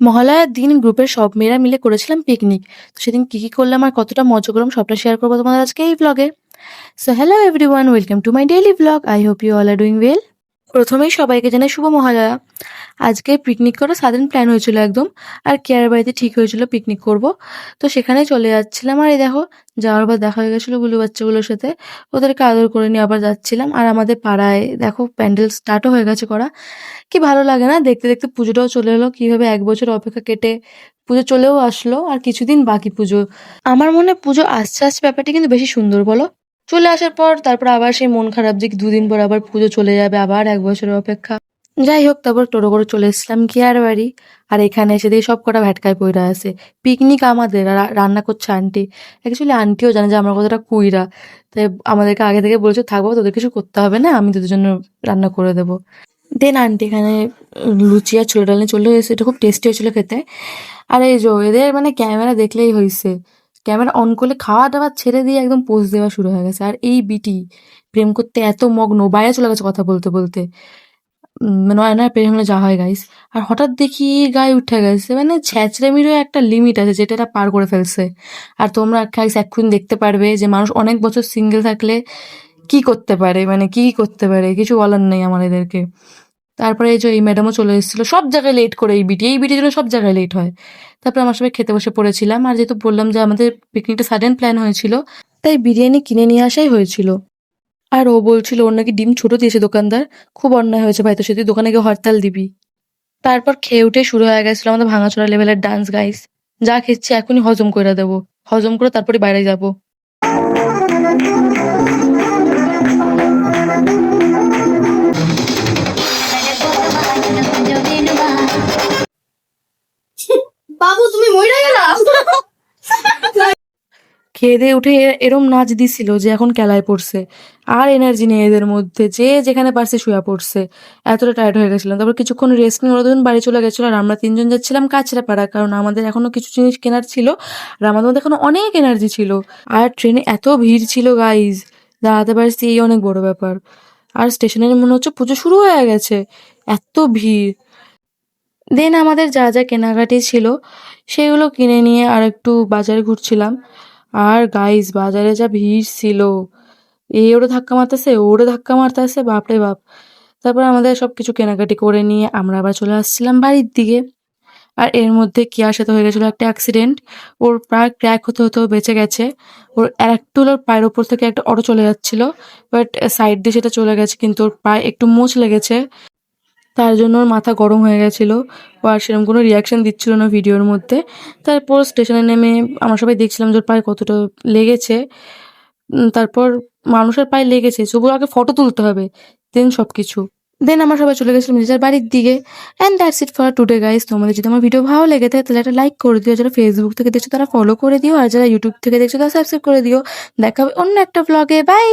মহালয়ার দিন গ্রুপের সব মেয়েরা মিলে করেছিলাম পিকনিক তো সেদিন কী কী করলাম আর কতটা মজা করলাম সবটা শেয়ার করব তোমাদের আজকে এই ব্লগে so hello everyone welcome to my daily blog I hope you all are doing well প্রথমেই সবাইকে জানাই শুভ মহালয়া। আজকে পিকনিক করা সাধারণ প্ল্যান হয়েছিল একদম, আর কেয়ার বাড়িতে ঠিক হয়েছিল পিকনিক করব। তো সেখানে চলে যাচ্ছিলাম, আর এই দেখো, যাওয়ার পর দেখা হয়ে গেছিল গুলু বাচ্চাগুলোর সাথে। ওদেরকে আদর করে নিয়ে আবার যাচ্ছিলাম, আর আমাদের পাড়ায় দেখো প্যান্ডেল স্টার্টও হয়ে গেছে করা। কি ভালো লাগে না, দেখতে দেখতে পুজোটাও চলে এলো, কীভাবে এক বছর অপেক্ষা কেটে পুজো চলেও আসলো, আর কিছুদিন বাকি পুজো। আমার মনে হয় পুজো আসছে আসছে ব্যাপারটা কিন্তু বেশি সুন্দর, বলো? চলে আসার পর তারপর আবার সেই মন খারাপ যে দুদিন পর আবার পুজো চলে যাবে, আবার এক বছরের অপেক্ষা। যাই হোক, তারপর টোটো করে চলে এসেছিলাম কেয়ার বাড়ি। আর এখানে এসে দিয়ে সব কটা ভ্যাটকায় পইরা আছে। পিকনিক আমাদের রান্না করছে আন্টি। অ্যাকচুয়ালি আন্টিও জানে যে আমরা কতটা কুইরা। তাই আমাদেরকে আগে থেকে বলেছে, থাকব, তোদের কিছু করতে হবে না, আমি তোদের জন্য রান্না করে দেবো। দেন আন্টি এখানে লুচি আর ছোলা ডাল চলে এসেছে এটা খুব টেস্টি হয়েছিল খেতে। আর এই যে এদের মানে ক্যামেরা দেখলেই হয়েছে ক্যামেরা অন করলে খাওয়া দাওয়া ছেড়ে দিয়ে একদম পোজ দেওয়া শুরু হয়ে গেছে। আর এই বিটি প্রেম করতে এত মগ্ন বাইরে চলে গেছে কথা বলতে বলতে। উম, মানে হয় না প্রেম হলে যা হয় গাইস আর হঠাৎ দেখি গায়ে উঠে গেছে। মানে ছ্যাঁচড়ামিরও একটা লিমিট আছে যেটা এটা পার করে ফেলছে। আর তোমরা গাইস এক্ষুনি দেখতে পারবে যে মানুষ অনেক বছর সিঙ্গেল থাকলে কি করতে পারে মানে কি করতে পারে কিছু বলার নেই আমার এদেরকে। তারপরে এই যে এই ম্যাডামও চলে এসেছিল, সব জায়গায় লেট করে এই বিটি এই বিটির জন্য সব জায়গায় লেট হয়। তারপরে আমার সবাই খেতে বসে পড়েছিলাম, আর যেহেতু বললাম যে আমাদের পিকনিকটা সাডেন প্ল্যান হয়েছিল, তাই বিরিয়ানি কিনে নিয়ে আসাই হয়েছিল। আর ও বলছিল, ওর নাকি ডিম ছোট দিয়েছে দোকানদার, খুব অন্যায় হয়েছে ভাই, তো সেটি দোকানে গিয়ে হরতাল দিবি। তারপর খেয়ে উঠে শুরু হয়ে গেছিল আমাদের ভাঙাচোরা লেভেলের ডান্স গাইস যা খেয়েছি এখনই হজম করে দেবো। হজম করে তারপরে বাইরে যাব। খেয়ে উঠে এরম নাচ দিছিল যে এখন কেলায় পড়ছে। আর এনার্জি নেই এদের মধ্যে, যে যেখানে পারছে শুয়ে পড়ছে। এতটা টায়ার্ড হয়ে গেছিলাম। তারপর কিছুক্ষণ রেস্ট নিয়ে ওরা দুজন বাড়ি চলে গেছিল আর আমরা তিনজন যাচ্ছিলাম কাছড়াপাড়া কারণ আমাদের এখনও কিছু জিনিস কেনার ছিল আর আমাদের মধ্যে এখনও অনেক এনার্জি ছিল। আর ট্রেনে এত ভিড় ছিল গাইজ দাঁড়াতে পারছি, এই অনেক বড় ব্যাপার। আর স্টেশনের মনে হচ্ছে পুজো শুরু হয়ে গেছে। এত ভিড়। দেন আমাদের যা যা কেনাকাটি ছিল, সেগুলো কিনে নিয়ে আর একটু বাজারে ঘুরছিলাম। আর গাইস বাজারে যা ভিড় ছিল, এ ওরে ধাক্কা মারতেছে, ওরে ধাক্কা মারতেছে, বাপরে বাপ। তারপর আমাদের সব কিছু কেনাকাটি করে নিয়ে আমরা আবার চলে আসছিলাম বাড়ির দিকে। আর এর মধ্যে কিয়ার সাথে হয়ে গেছিল একটা অ্যাক্সিডেন্ট ওর প্রায় ক্র্যাক হতে হতেও বেঁচে গেছে। ওর আর একটু ওর পায়ের ওপর থেকে একটা অটো চলে যাচ্ছিল বাট সাইড দিয়ে সেটা চলে গেছে, কিন্তু ওর পায়ে একটু মোচ লেগেছে। তার জন্য ওর মাথা গরম হয়ে গেছিল। ও আর সেরকম কোনো রিয়াকশন দিচ্ছিল না ভিডিওর মধ্যে। তারপর স্টেশনে নেমে আমরা সবাই দেখছিলাম যে ওর পায়ে কতটা লেগেছে। তারপর মানুষের পায়ে লেগেছে। তবুও আগে ফটো তুলতে হবে দেন সব কিছু দেন আমরা সবাই চলে গেছিলাম নিজের বাড়ির দিকে। And that's it for today guys তোমাদের যদি আমার ভিডিও ভালো লেগে থাকে, তাহলে একটা লাইক করে দিও। যারা ফেসবুক থেকে দেখছ, তারা ফলো করে দিও। আর যারা ইউটিউব থেকে দেখছ, তারা সাবস্ক্রাইব করে দিও। দেখা হবে অন্য একটা ব্লগে বাই